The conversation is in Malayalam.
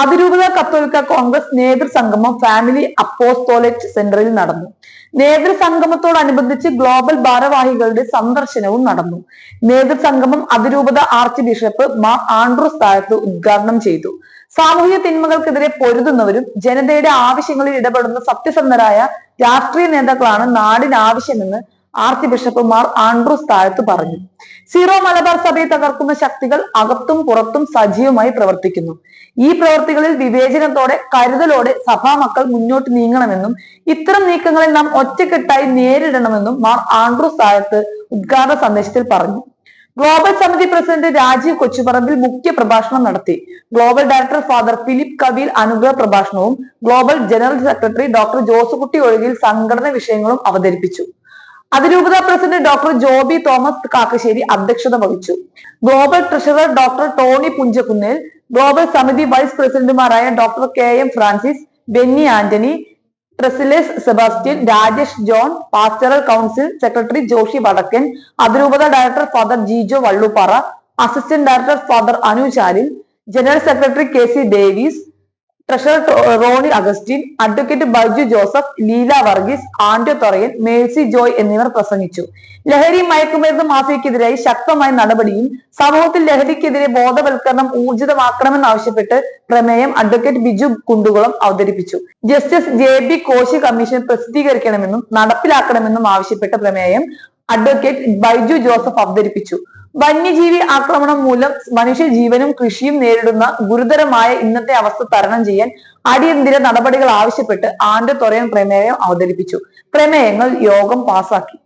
അതിരൂപത കത്തോലിക്ക കോൺഗ്രസ് നേതൃസംഗമം ഫാമിലി അപ്പോസ്തോലറ്റ് സെന്ററിൽ നടന്നു. നേതൃസംഗമത്തോടനുബന്ധിച്ച് ഗ്ലോബൽ ഭാരവാഹികളുടെ സന്ദർശനവും നടന്നു. നേതൃസംഗമം അതിരൂപത ആർച്ച് ബിഷപ്പ് മാ ആൻഡ്രൂസ് താഴത്ത് ഉദ്ഘാടനം ചെയ്തു. സാമൂഹിക തിന്മകൾക്കെതിരെ പൊരുതുന്നവരും ജനതയുടെ ആവശ്യങ്ങളിൽ ഇടപെടുന്ന സത്യസന്ധരായ രാഷ്ട്രീയ നേതാക്കളാണ് നാടിന് ആവശ്യമെന്ന് ആർച്ച് ബിഷപ്പുമാർ ആൻഡ്രൂസ് താഴത്ത് പറഞ്ഞു. സീറോ മലബാർ സഭയെ തകർക്കുന്ന ശക്തികൾ അകത്തും പുറത്തും സജീവമായി പ്രവർത്തിക്കുന്നു. ഈ പ്രവർത്തികളിൽ വിവേചനത്തോടെ കരുതലോടെ സഭാ മക്കൾ മുന്നോട്ട് നീങ്ങണമെന്നും ഇത്തരം നീക്കങ്ങളെ നാം ഒറ്റക്കെട്ടായി നേരിടണമെന്നും മാർ ആൻഡ്രൂസ് താഴത്ത് ഉദ്ഘാടന സന്ദേശത്തിൽ പറഞ്ഞു. ഗ്ലോബൽ സമിതി പ്രസിഡന്റ് രാജീവ് കൊച്ചുപറമ്പിൽ മുഖ്യ പ്രഭാഷണം നടത്തി. Global director father Philip Kavil അനുഗ്രഹ പ്രഭാഷണവും global general secretary doctor Josekutty Ozhikil സംഘടന വിഷയങ്ങളും അവതരിപ്പിച്ചു. അതിരൂപത president doctor Joby Thomas Kakkassery അധ്യക്ഷത വഹിച്ചു. Global treasurer doctor Tony Punchakunnel global സമിതി വൈസ് പ്രസിഡന്റുമാരായ doctor K M Francis Benny Antony ട്രസിലേസ് Sebastian Rajesh John pastoral council secretary Joshy Vadakkan അതിരൂപത director father Jijo Vallupara assistant director father Anu Chalil general secretary K C Davis treasurer Roni Augustine advocate Baiju Joseph Leela Varghese Anto Thorayan Mercy Joy എന്നിവർ പ്രസംഗിച്ചു. ലഹരി മയക്കുമരുന്ന് മാഫിയക്കെതിരായി ശക്തമായ നടപടിയും സമൂഹത്തിൽ ലഹരിക്കെതിരെ ബോധവൽക്കരണം ഊർജിതമാക്കണമെന്നാവശ്യപ്പെട്ട് പ്രമേയം അഡ്വക്കേറ്റ് ബിജു കുണ്ടുകുളം അവതരിപ്പിച്ചു. Justice J B Koshy commission പ്രസിദ്ധീകരിക്കണമെന്നും നടപ്പിലാക്കണമെന്നും ആവശ്യപ്പെട്ട പ്രമേയം അഡ്വക്കേറ്റ് ബൈജു ജോസഫ് അവതരിപ്പിച്ചു. വന്യജീവി ആക്രമണം മൂലം മനുഷ്യജീവനും കൃഷിയും നേരിടുന്ന ഗുരുതരമായ ഇന്നത്തെ അവസ്ഥ തരണം ചെയ്യാൻ അടിയന്തര നടപടികൾ ആവശ്യപ്പെട്ട് ആന്റെ തൊറയൻ പ്രമേയം അവതരിപ്പിച്ചു. പ്രമേയങ്ങൾ യോഗം പാസാക്കി.